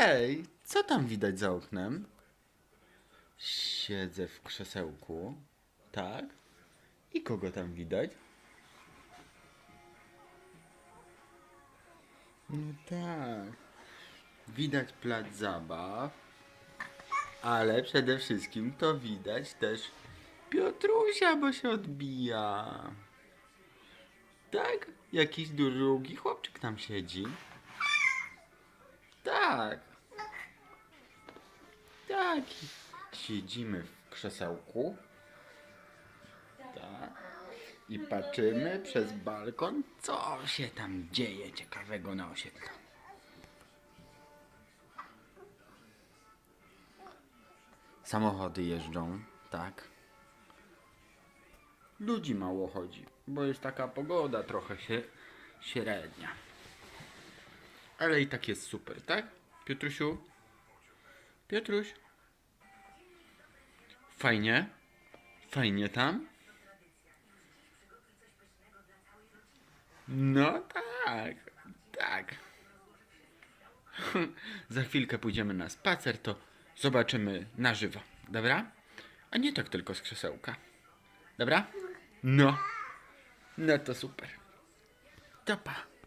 Hej, co tam widać za oknem? Siedzę w krzesełku. Tak? I kogo tam widać? No tak. Widać plac zabaw. Ale przede wszystkim to widać też Piotrusia, bo się odbija. Tak? Jakiś drugi chłopczyk tam siedzi. Tak. Tak. Siedzimy w krzesełku. Tak. I patrzymy przez balkon, co się tam dzieje ciekawego na osiedlu. Samochody jeżdżą, tak. Ludzi mało chodzi, bo jest taka pogoda trochę się średnia. Ale i tak jest super, tak? Piotrusiu? Piotruś? Fajnie? Fajnie tam? No tak, tak. Za chwilkę pójdziemy na spacer, to zobaczymy na żywo, dobra? A nie tak tylko z krzesełka. Dobra? No. No to super. To pa.